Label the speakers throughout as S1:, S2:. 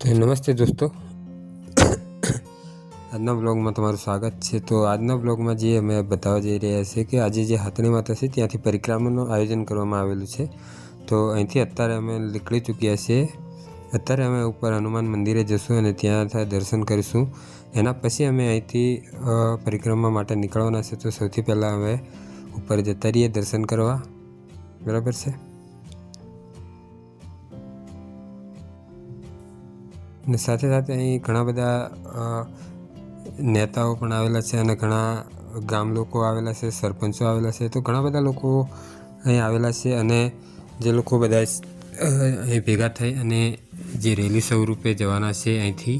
S1: તો નમસ્તે દોસ્તો. આજના બ્લોગમાં તમારું સ્વાગત છે. તો આજના બ્લોગમાં જે અમે બતાવવા જઈ રહ્યા છીએ કે આજે જે હાથણી માતા છે ત્યાંથી પરિક્રમાનું આયોજન કરવામાં આવેલું છે. તો અહીંથી અત્યારે અમે નીકળી ચૂક્યા છીએ. અત્યારે અમે ઉપર હનુમાન મંદિરે જશું અને ત્યાં દર્શન કરીશું. એના પછી અમે અહીંથી પરિક્રમા માટે નીકળવાના છે. તો સૌથી પહેલાં અમે ઉપર જતા રહીએ દર્શન કરવા. બરાબર છે? અને સાથે સાથે અહીં ઘણા બધા નેતાઓ પણ આવેલા છે અને ઘણા ગામ લોકો આવેલા છે સરપંચો આવેલા છે. તો ઘણા બધા લોકો અહીં આવેલા છે અને જે લોકો બધા અહીં ભેગા થઈ અને જે રેલી સ્વરૂપે જવાના છે અહીંથી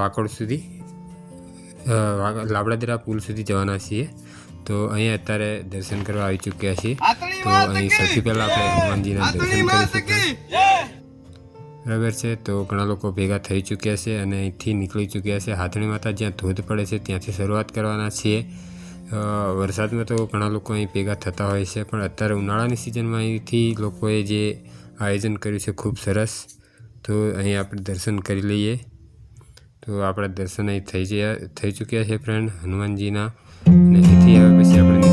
S1: વાકડ સુધી લાબડાદરા પુલ સુધી જવાના છીએ. તો અહીં અત્યારે દર્શન કરવા આવી ચૂક્યા છીએ. તો અહીં સૌથી પહેલાં આપણે હનુમાનજીના દર્શન કરીશું. બરાબર છે? તો ઘણા લોકો ભેગા થઈ ચૂક્યા છે અને અહીંથી નીકળી ચૂક્યા છે. હાથણી માતા જ્યાં ધોધ પડે છે ત્યાંથી શરૂઆત કરવાના છીએ. વરસાદમાં તો ઘણા લોકો અહીં ભેગા થતા હોય છે, પણ અત્યારે ઉનાળાની સિઝનમાં અહીંથી લોકોએ જે આયોજન કર્યું છે ખૂબ સરસ. તો અહીં આપણે દર્શન કરી લઈએ. તો આપણા દર્શન અહીં થઈ ગયા થઈ ચૂક્યા છે ફ્રેન્ડ હનુમાનજીના. અને અહીંથી હવે પછી આપણે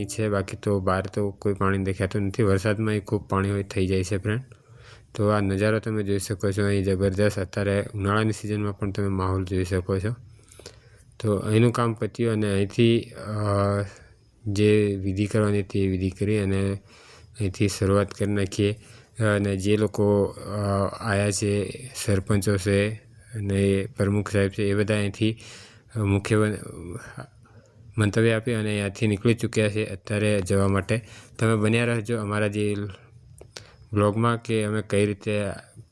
S1: પાણી છે, બાકી તો બહાર તો કોઈ પાણી દેખાતું નથી. વરસાદમાં એ ખૂબ પાણી હોય, થઈ જાય છે ફ્રેન્ડ તો આ નજારો તમે જોઈ શકો છો. અહીં જબરદસ્ત અત્યારે ઉનાળાની સિઝનમાં પણ તમે માહોલ જોઈ શકો છો. તો અહીંનું કામ પત્યું અને અહીંથી જે વિધિ કરવાની હતી એ વિધિ કરી અને અહીંથી શરૂઆત કરી નાખીએ. અને જે લોકો આવ્યા છે, સરપંચો છે અને પ્રમુખ સાહેબ છે, એ બધા અહીંથી મુખ્ય મંતવ્ય આપી અને અહીંયાથી નીકળી ચૂક્યા છે અત્યારે જવા માટે. તમે બન્યા રહેજો અમારા જે બ્લોગમાં કે અમે કઈ રીતે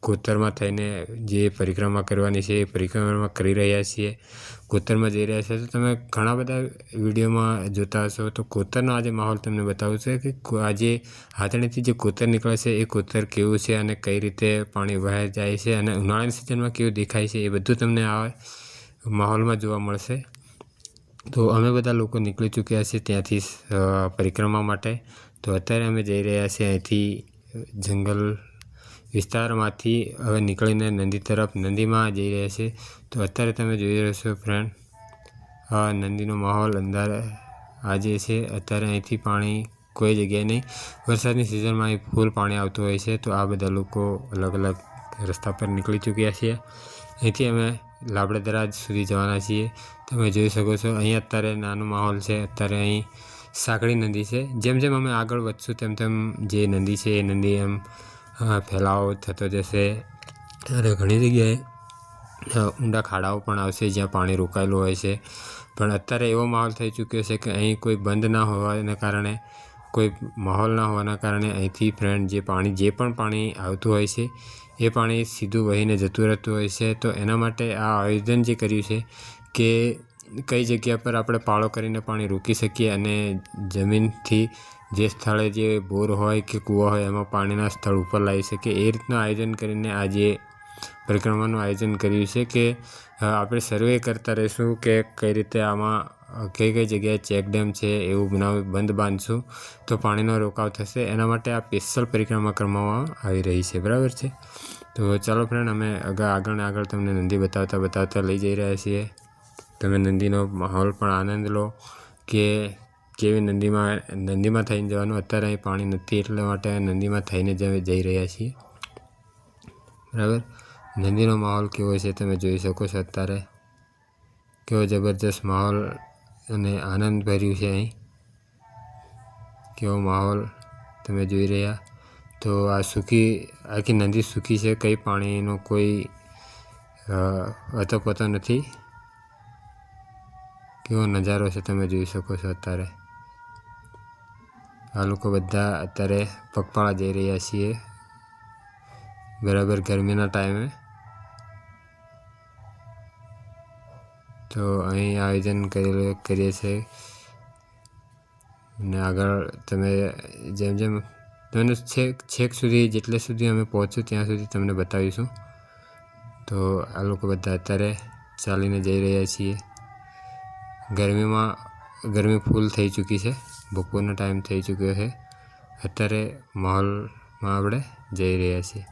S1: કોતરમાં થઈને જે પરિક્રમા કરવાની છે એ પરિક્રમા કરી રહ્યા છીએ. કોતરમાં જઈ રહ્યા છીએ. તો તમે ઘણા બધા વિડીયોમાં જોતા હશો. તો કોતરનો આજે માહોલ તમને બતાવું છે કે આજે હાથણીથી જે કોતર નીકળે છે એ કોતર કેવું છે અને કઈ રીતે પાણી વહાઈ જાય છે અને ઉનાળાની સિઝનમાં કેવું દેખાય છે એ બધું તમને આ માહોલમાં જોવા મળશે. તો અમે બધા લોકો નીકળી ચૂક્યા છીએ ત્યાંથી પરિક્રમા માટે. તો અત્યારે અમે જઈ રહ્યા છીએ અહીંથી જંગલ વિસ્તારમાંથી હવે નીકળીને નદી તરફ. નદીમાં જઈ રહ્યા છીએ. તો અત્યારે તમે જોઈ રહ્યો છો ફ્રેન્ડ નદીનો માહોલ અંદર આજે છે. અત્યારે અહીંથી પાણી કોઈ જગ્યાએ નહીં. વરસાદની સિઝનમાં અહીં ફૂલ પાણી આવતું હોય છે. તો આ બધા લોકો અલગ અલગ રસ્તા પર નીકળી ચૂક્યા છીએ. અહીંથી અમે લાબડા સુધી જવાના છીએ. તમે જોઈ શકો છો, અહીં અત્યારે નાનો માહોલ છે. અત્યારે અહીં સાંકડી નદી છે. જેમ જેમ અમે આગળ વધશું, તેમ તેમ જે નદી છે, એ નદી એમ ફેલાવો થતો જશે. અને ઘણી જગ્યાએ ઊંડા ખાડાઓ પણ આવશે જ્યાં પાણી રોકાયેલું હોય છે. પણ અત્યારે એવો માહોલ થઈ ચૂક્યો છે કે અહીં કોઈ બંધ ના હોવાને કારણે, કોઈ માહોલ ના હોવાના કારણે અહીંથી ફ્રેન્ડ જે પાણી, જે પણ પાણી આવતું હોય છે એ પાણી સીધું વહીને જતું રહેતું હોય છે. તો એના માટે આ આયોજન જે કર્યું છે કે કઈ જગ્યા પર આપણે પાળો કરીને પાણી રોકી શકીએ અને જમીનથી જે સ્થળે જે બોર હોય કે કૂવા હોય એમાં પાણીના સ્થળ ઉપર લાવી શકીએ. એ રીતનું આયોજન કરીને આ જે પરિક્રમાનું આયોજન કર્યું છે કે આપણે સર્વે કરતા રહીશું કે કઈ રીતે આમાં કઈ કઈ જગ્યાએ ચેકડેમ છે એવું બનાવ, બંધ બાંધશું તો પાણીનો રોકાવ થશે. એના માટે આ સ્પેશિયલ પરિક્રમા કરવામાં આવી રહી છે. બરાબર છે? તો ચાલો ફ્રેન્ડ અમે આગળ આગળ ને આગળ તમને નદી બતાવતા બતાવતા લઈ જઈ રહ્યા છીએ. તમે નંદીનો માહોલ પણ આનંદ લો કે કેવી નદીમાં નદીમાં થઈને જવાનું, અત્યારે અહીં પાણી નથી એટલા માટે નદીમાં થઈને જ જઈ રહ્યા છીએ. બરાબર? નદીનો માહોલ કેવો છે તમે જોઈ શકો છો અત્યારે. કેવો જબરજસ્ત માહોલ અને આનંદ ભર્યું છે અહીં. કેવો માહોલ તમે જોઈ રહ્યા. તો આ સૂકી આખી નદી સૂકી છે, કંઈ પાણીનો કોઈ અતપતો નથી. કેવો નજારો છે તમે જોઈ શકો છો અત્યારે. આ લોકો બધા અત્યારે પગપાળા જઈ રહ્યા છીએ. બરાબર ગરમીના ટાઈમે. તો અહીં આયોજન કરેલું, કરીએ છીએ. અને આગળ તમે જેમ જેમ તમને છેક છેક સુધી, જેટલે સુધી અમે પહોંચ્યું, ત્યાં સુધી તમને બતાવીશું. તો આ લોકો બધા અત્યારે ચાલીને જઈ રહ્યા છીએ. ગરમીમાં, ગરમી ફૂલ થઈ ચૂકી છે. બપોરનો ટાઈમ થઈ ચૂક્યો છે. અત્યારે માહોલમાં આપણે જઈ રહ્યા છીએ.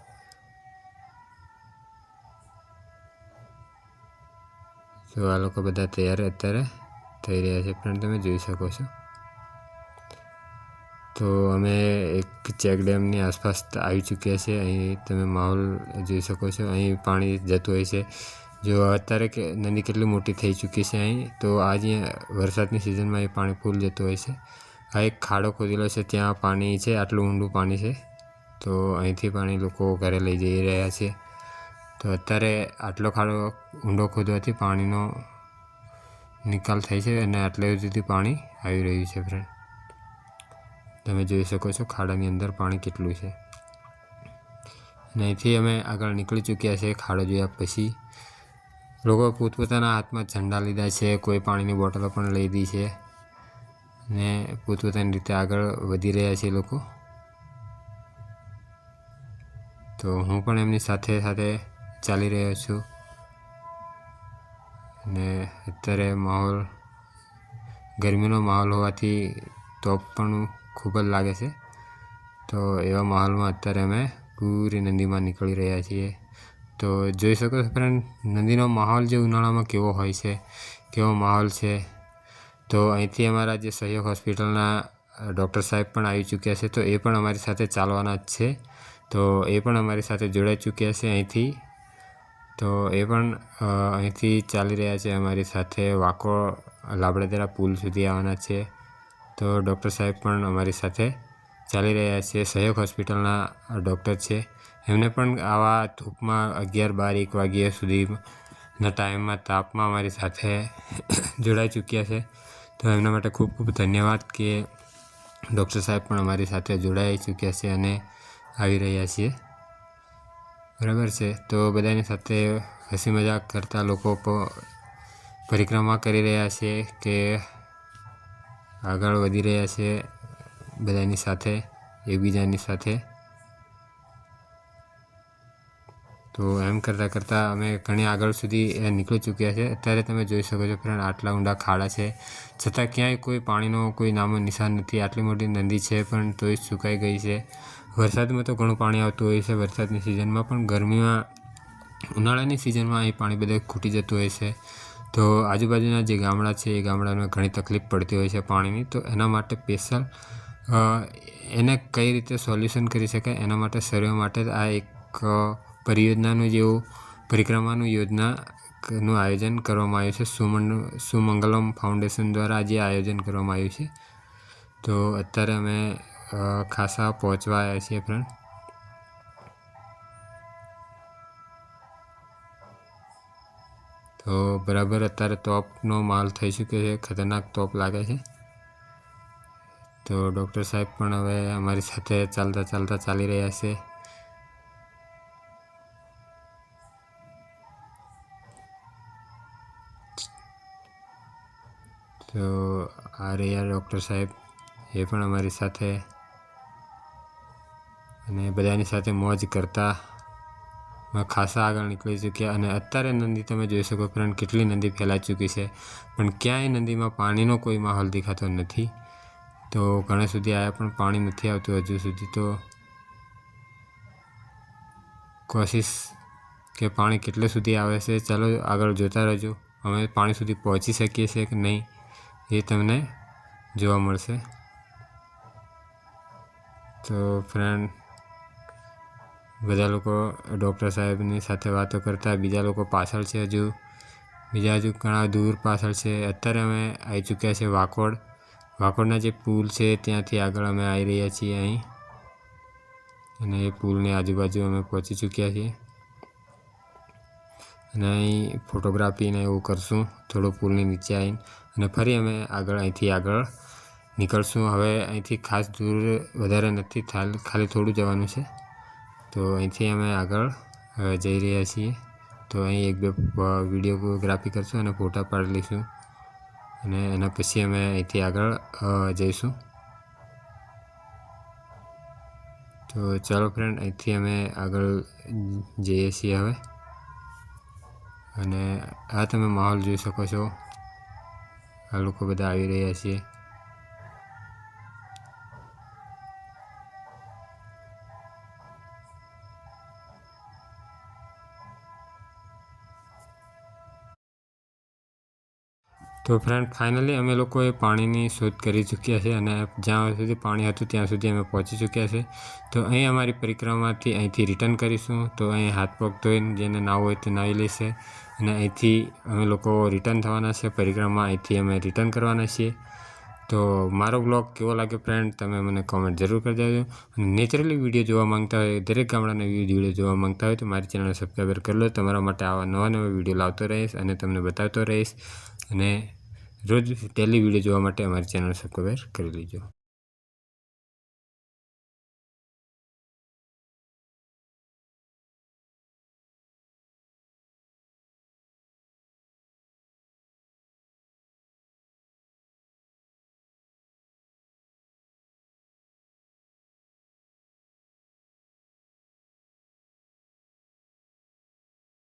S1: તો આ લોકો બધા તૈયાર અત્યારે થઈ રહ્યા છે. પણ તમે જોઈ શકો છો. તો અમે એક ચેક ડેમની આસપાસ આવી ચૂક્યા છીએ. અહીં તમે માહોલ જોઈ શકો છો. અહીં પાણી જતું હોય છે. જો અત્યારે કે નદી કેટલી મોટી થઈ ચૂકી છે અહીં, તો આજે વરસાદની સિઝનમાં એ પાણી ફૂલ જતું હોય છે. આ એક ખાડો ખોદેલો છે. ત્યાં પાણી છે, આટલું ઊંડું પાણી છે. તો અહીંથી પાણી લોકો ઘરે લઈ જઈ રહ્યા છે. તો અત્યારે આટલો ખાડો ઊંડો ખોદવાથી પાણીનો નિકાલ થાય છે અને આટલે સુધી પાણી આવી રહ્યું છે ફ્રેન્ડ તમે જોઈ શકો છો ખાડાની અંદર પાણી કેટલું છે. અને અહીંથી અમે આગળ નીકળી ચૂક્યા છે ખાડો જોયા પછી. લોકો પોતપોતાના હાથમાં ઝંડા લીધા છે, કોઈ પાણીની બોટલો પણ લઈ દી છે. ને પોતપોતાની રીતે આગળ વધી રહ્યા છે લોકો. તો હું પણ એમની સાથે સાથે ચાલી રહ્યો છું. અને અત્યારે માહોલ ગરમીનો માહોલ હોવાથી તો પણ ખૂબ જ લાગે છે. તો એવા માહોલમાં અત્યારે અમે પૂરી નદીમાં નીકળી રહ્યા છીએ. તો જોઈ શકો છો ફ્રેન્ડ નદીનો માહોલ જે ઉનાળામાં કેવો હોય છે, કેવો માહોલ છે. તો અહીંથી અમારા જે સહયોગ હોસ્પિટલના ડૉક્ટર સાહેબ પણ આવી ચૂક્યા છે, તો એ પણ અમારી સાથે ચાલવાના જ છે. તો એ પણ અમારી સાથે જોડાઈ ચૂક્યા છે અહીંથી. તો એ પણ અહીંથી ચાલી રહ્યા છે અમારી સાથે વાકો લાબડેદરા પુલ સુધી આવવાના છે. તો ડૉક્ટર સાહેબ પણ અમારી સાથે ચાલી રહ્યા છે. સહયોગ હોસ્પિટલના ડૉક્ટર છે. એમને પણ આવા ધૂપમાં અગિયાર બાર એક વાગ્યા સુધીના ટાઈમમાં તાપમાં અમારી સાથે જોડાઈ ચૂક્યા છે. તો એમના માટે ખૂબ ખૂબ ધન્યવાદ કે ડૉક્ટર સાહેબ પણ અમારી સાથે જોડાઈ ચૂક્યા છે અને આવી રહ્યા છીએ બરાબર છે. તો બધાની સાથે હસી મજાક કરતા લોકો પરિક્રમા કરી રહ્યા છે કે આગળ વધી રહ્યા છે બધાની સાથે, એકબીજાની સાથે. તો એમ કરતાં કરતાં અમે ઘણી આગળ સુધી નીકળી ચૂક્યા છે. અત્યારે તમે જોઈ શકો છો ફ્રેન્ડ, આટલા ઊંડા ખાડા છે. છતાં ક્યાંય કોઈ પાણીનો, કોઈ નામો નિશાન નથી. આટલી મોટી નદી છે પણ તોય સુકાઈ ગઈ છે. વરસાદમાં તો ઘણું પાણી આવતું હોય છે. વરસાદની સિઝનમાં પણ ગરમીમાં, ઉનાળાની સિઝનમાં અહીં પાણી બધે ખૂટી જતું હોય છે. તો આજુબાજુના જે ગામડા છે, એ ગામડામાં ઘણી તકલીફ પડતી હોય છે પાણીની. તો એના માટે સ્પેશિયલ એને કઈ રીતે સોલ્યુશન કરી શકાય? એના માટે સર્વે માટે આ એક પરિયોજનાનું જેવું પરિક્રમાનું યોજનાનું આયોજન કરવામાં આવ્યું છે. સુમન સુમંગલમ ફાઉન્ડેશન દ્વારા જે આયોજન કરવામાં આવ્યું છે. તો અત્યારે અમે ખાસા પહોંચવા આવ્યા છીએ ફ્રેન્ડ તો બરાબર અત્યારે તોપનો માલ થઈ ચૂક્યો છે, ખતરનાક તોપ લાગે છે. તો ડૉક્ટર સાહેબ પણ હવે અમારી સાથે ચાલતા ચાલતા ચાલી રહ્યા છે. તો આ રહ્યા ડૉક્ટર સાહેબ, એ પણ અમારી સાથે. અને બધાની સાથે મોજ કરતા ખાસા આગળ નીકળી ચૂક્યા અને અત્યારે નદી તમે જોઈ શકો ફ્રેન્ડ, કેટલી નદી ફેલાઈ ચૂકી છે. પણ ક્યાંય નદીમાં પાણીનો કોઈ માહોલ દેખાતો નથી. તો ઘણા સુધી આવ્યા પણ પાણી નથી આવતું હજુ સુધી. તો કોશિશ કે પાણી કેટલે સુધી આવે છે, ચાલો આગળ જોતા રહેજો. અમે પાણી સુધી પહોંચી શકીએ છીએ કે નહીં, એ તમને જોવા મળશે. તો ફ્રેન્ડ બધા લોકો ડૉક્ટર સાહેબની સાથે વાતો કરતા, બીજા લોકો પાછળ છે હજુ. બીજા હજુ ઘણા દૂર પાછળ છે. અત્યારે અમે આવી ચૂક્યા છે વાકોડ. વાકોડના જે પુલ છે ત્યાંથી આગળ અમે આવી રહ્યા છીએ અહીં. અને એ પુલની આજુબાજુ અમે પહોંચી ચૂક્યા છીએ. અને અહીં ફોટોગ્રાફીને એવું કરશું, થોડો પુલની નીચે આવીને. અને ફરી અમે આગળ, અહીંથી આગળ નીકળશું. હવે અહીંથી ખાસ દૂર વધારે નથી ખાલી થોડું જવાનું છે. તો અહીંથી અમે આગળ જઈ રહ્યા છીએ. તો અહીં એક બે વિડીયોગ્રાફી કરશું અને ફોટા પાડી લઈશું. અને એના પછી અમે અહીંથી આગળ જઈશું. તો ચાલો ફ્રેન્ડ અહીંથી અમે આગળ જઈએ છીએ હવે. અને આ તમે માહોલ જોઈ શકો છો. આ લોકો બધા આવી રહ્યા છીએ. તો ફ્રેન્ડ ફાઇનલી અમે લોકોએ પાણીની શોધ કરી ચૂક્યા છે અને જ્યાં સુધી પાણી હતું ત્યાં સુધી અમે પહોંચી ચૂક્યા છે. તો અહીં અમારી પરિક્રમાથી અહીંથી રિટર્ન કરીશું. તો અહીં હાથ પગ ધોઈને જેને નાવું હોય તે નાહી લેશે. અને અહીંથી અમે લોકો રિટર્ન થવાના છે. પરિક્રમા અહીંથી અમે રિટર્ન કરવાના છીએ. તો મારો બ્લોગ કેવો લાગ્યો ફ્રેન્ડ તમે મને કોમેન્ટ જરૂર કરી દેજો અને નેચરલી વીડિયો જોવા માંગતા હોય, દરેક ગામડાના વીડિયો જોવા માંગતા હોય તો મારી ચેનલ સબસ્ક્રાઈબર કરી લો. તમારા માટે આવા નવા નવા વીડિયો લાવતો રહીશ અને તમને બતાવતો રહીશ. અને રોજ ટેલી વીડિયો જોવા માટે અમારી ચેનલ સબસ્ક્રાઈબ કરી લેજો.